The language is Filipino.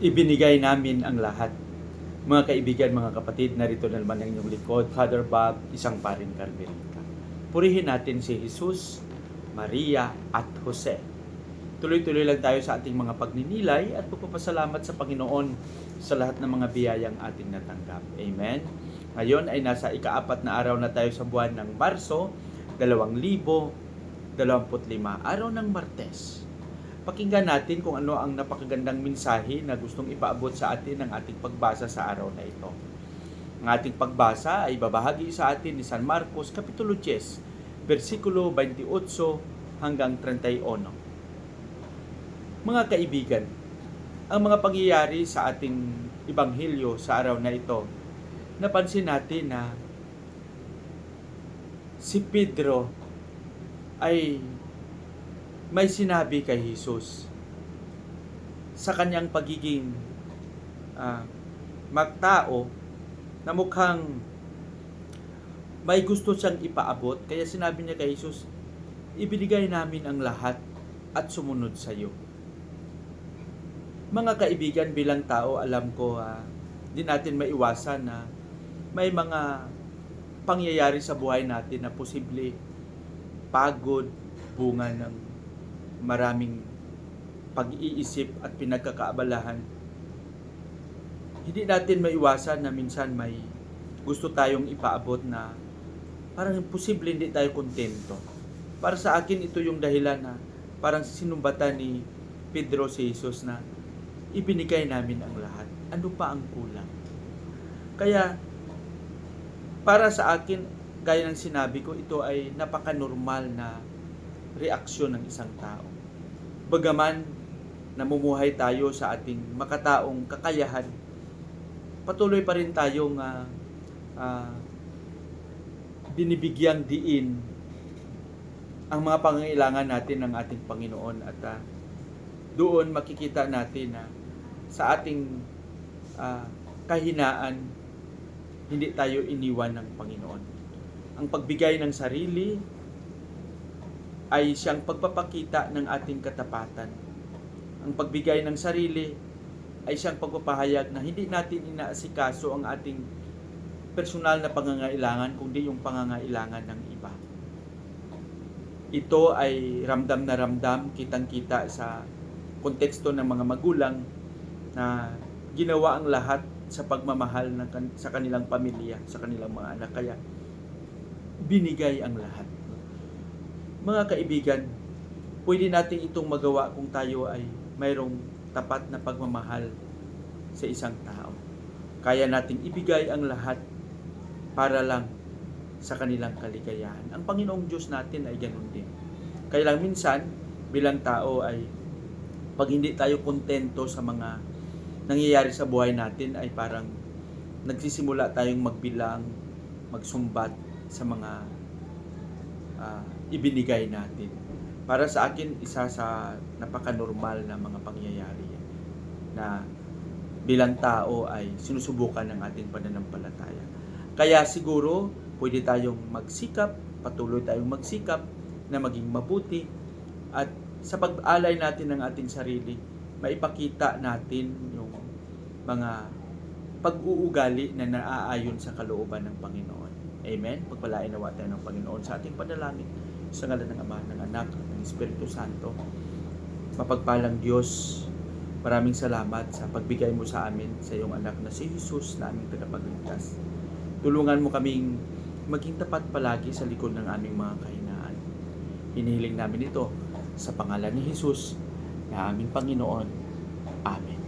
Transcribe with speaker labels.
Speaker 1: ibinigay namin ang lahat. Mga kaibigan, mga kapatid, narito na naman ang inyong likod, Father Bob, isang paring Carmelita. Purihin natin si Jesus, Maria, at Jose. Tuloy-tuloy lang tayo sa ating mga pagninilay at pagpapasalamat sa Panginoon sa lahat ng mga biyayang ating natanggap. Amen. Ngayon ay nasa ikaapat na araw na tayo sa buwan ng Marso, 2025, araw ng Martes. Pakinggan natin kung ano ang napakagandang mensahe na gustong ipaabot sa atin ng ating pagbasa sa araw na ito. Ang ating pagbasa ay babahagi sa atin ni San Marcos Kapitulo 10, versikulo 28 hanggang 31. Mga kaibigan, ang mga pangyayari sa ating ibanghilyo sa araw na ito, napansin natin na si Pedro ay may sinabi kay Jesus sa kanyang pagiging ah, magtao na mukhang may gusto siyang ipaabot. Kaya sinabi niya kay Jesus, ibinigay namin ang lahat at sumunod sa iyo. Mga kaibigan bilang tao, alam ko ah, di natin maiwasan na may mga pangyayari sa buhay natin na posible pagod, bunga ng maraming pag-iisip at pinagkakaabalahan. Hindi natin maiwasan na minsan may gusto tayong ipaabot na parang posible hindi tayo kontento. Para sa akin, ito yung dahilan na parang sinumbatan ni Pedro si Jesus na ibinigay namin ang lahat. Ano pa ang kulang? Kaya, para sa akin, gaya ng sinabi ko, ito ay napaka-normal na reaksyon ng isang tao. Bagaman namumuhay tayo sa ating makataong kakayahan, patuloy pa rin tayong ah, ah, binibigyang diin ang mga pangangailangan natin ng ating Panginoon at ah, doon makikita natin na sa ating ah, kahinaan hindi tayo iniwan ng Panginoon. Ang pagbigay ng sarili ay siyang pagpapakita ng ating katapatan. Ang pagbigay ng sarili ay siyang pagpapahayag na hindi natin inaasikaso ang ating personal na pangangailangan kundi yung pangangailangan ng iba. Ito ay ramdam na ramdam, kitang-kita sa konteksto ng mga magulang na ginawa ang lahat sa pagmamahal ng sa kanilang pamilya, sa kanilang mga anak. Kaya binigay ang lahat. Mga kaibigan, pwede natin itong magawa kung tayo ay mayroong tapat na pagmamahal sa isang tao. Kaya nating ibigay ang lahat para lang sa kanilang kaligayahan. Ang Panginoong Diyos natin ay ganun din. Kaya lang minsan, bilang tao ay pag hindi tayo kontento sa mga nangyayari sa buhay natin ay parang nagsisimula tayong magbilang, magsumbat sa mga ah, ibinigay natin. Para sa akin, isa sa napaka-normal na mga pangyayari na bilang tao ay sinusubukan ng ating pananampalataya. Kaya siguro, pwede tayong magsikap, patuloy tayong magsikap na maging mabuti at sa pag-alay natin ng ating sarili, maipakita natin yung mga pag-uugali na naaayon sa kalooban ng Panginoon. Amen? Pagpalain nawa tayo ng Panginoon sa ating panalangin sa ngalan ng Ama, ng Anak, at ng Espiritu Santo. Mapagpalang Diyos, maraming salamat sa pagbigay mo sa amin sa iyong anak na si Jesus na aming tagapagligtas. Tulungan mo kaming maging tapat palagi sa likod ng aming mga kahinaan. Hinihiling namin ito sa pangalan ni Jesus na aming Panginoon. Amen.